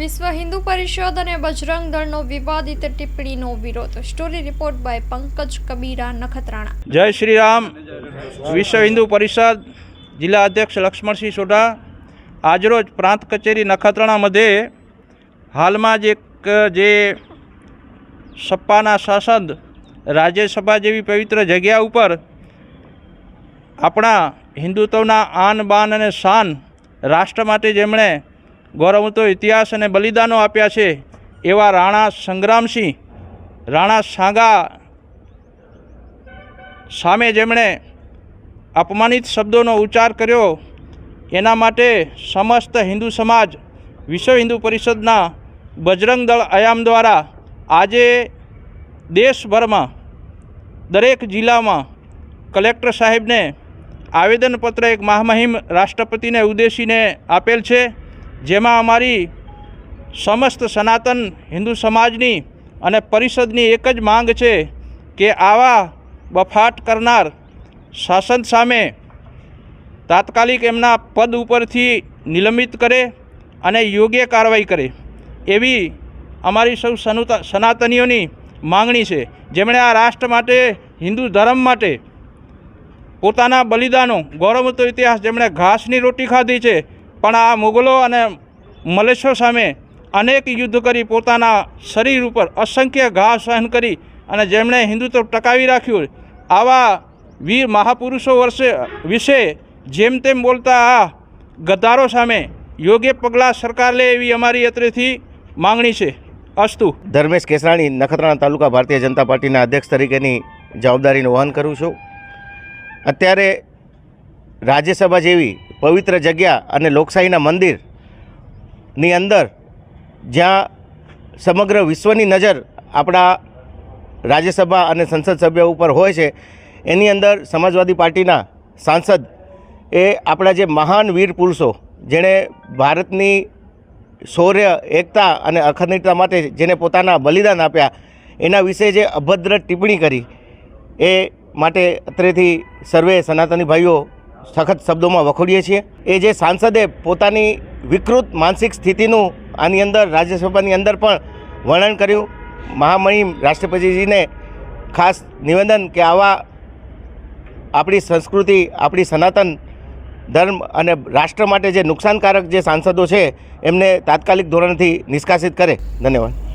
વિશ્વ હિન્દુ પરિષદ અને બજરંગ દળનો વિવાદિત ટિપ્પણીનો વિરોધ. Story report by Pankaj Kabira, Nakhatrana. જય શ્રી રામ. વિશ્વ હિન્દુ પરિષદ જિલ્લા અધ્યક્ષ લક્ષ્મણસિંહ સોઢા આજરોજ પ્રાંત કચેરી નખત્રાણા મધ્યે હાલમાં જ એક, જે સપ્પાના સાંસદ રાજ્યસભા જેવી પવિત્ર જગ્યા ઉપર આપણા હિન્દુત્વના આન બાન અને શાન રાષ્ટ્ર માટે જેમણે ગૌરવતો ઇતિહાસ અને બલિદાનો આપ્યા છે એવા રાણા સંગ્રામસિંહ, રાણા સાંગા સામે જેમણે અપમાનિત શબ્દોનો ઉચ્ચાર કર્યો, એના માટે સમસ્ત હિન્દુ સમાજ, વિશ્વ હિન્દુ પરિષદના બજરંગ દળ આયામ દ્વારા આજે દેશભરમાં દરેક જિલ્લામાં કલેક્ટર સાહેબને આવેદનપત્ર એક મહામહિમ રાષ્ટ્રપતિને ઉદ્દેશીને આપેલ છે. જેમાં અમારી સમસ્ત સનાતન હિન્દુ સમાજની અને પરિષદની એક જ માંગ છે કે આવા બફાટ કરનાર શાસન સામે તાત્કાલિક એમના પદ ઉપરથી નિલંબિત કરે અને યોગ્ય કાર્યવાહી કરે. એવી અમારી સૌ સનુતા, સનાતનીઓની માંગણી છે. જેમણે આ રાષ્ટ્ર માટે, હિન્દુ ધર્મ માટે પોતાના બલિદાનો ગૌરવતો ઇતિહાસ જેમણે ઘાસની રોટી ખાધી છે પણ આ મુગલો અને મલેશો સામે અનેક યુદ્ધ કરી પોતાના શરીર ઉપર અસંખ્ય ઘા સહન કરી અને જેમણે હિન્દુત્વ ટકાવી રાખ્યું, આવા વીર મહાપુરુષો વર્ષે વિશે જેમ તેમ બોલતા આ ગદ્દારો સામે યોગ્ય પગલાં સરકાર લે એવી અમારી અત્રેથી માંગણી છે. અસ્તુ. ધર્મેશ કેસરાણી, નખત્રાણા તાલુકા ભારતીય જનતા પાર્ટીના અધ્યક્ષ તરીકેની જવાબદારીનું વહન કરું છું. અત્યારે રાજ્યસભા જેવી પવિત્ર જગ્યા અને લોકશાહીના મંદિરની અંદર જ્યાં સમગ્ર વિશ્વની નજર આપણા રાજ્યસભા અને સંસદ સભ્ય ઉપર હોય છે, એની અંદર સમાજવાદી પાર્ટીના સાંસદ એ આપણા જે મહાન વીર પુરુષો, જેણે ભારતની શૌર્ય, એકતા અને અખંડિતતા માટે જેને પોતાના બલિદાન આપ્યા, એના વિશે જે અભદ્ર ટિપ્પણી કરી, એ માટે અત્રેથી સર્વે સનાતની ભાઈઓ સખત શબ્દોમાં વખોડીએ છીએ. એ જે સાંસદે પોતાની વિકૃત માનસિક સ્થિતિનું આની અંદર, રાજ્યસભાની અંદર પણ વર્ણન કર્યું. મહામહિમ રાષ્ટ્રપતિજીને ખાસ નિવેદન કે આવા આપણી સંસ્કૃતિ, આપણી સનાતન ધર્મ અને રાષ્ટ્ર માટે જે નુકસાનકારક જે સાંસદો છે, એમને તાત્કાલિક ધોરણથી નિષ્કાસિત કરે. ધન્યવાદ.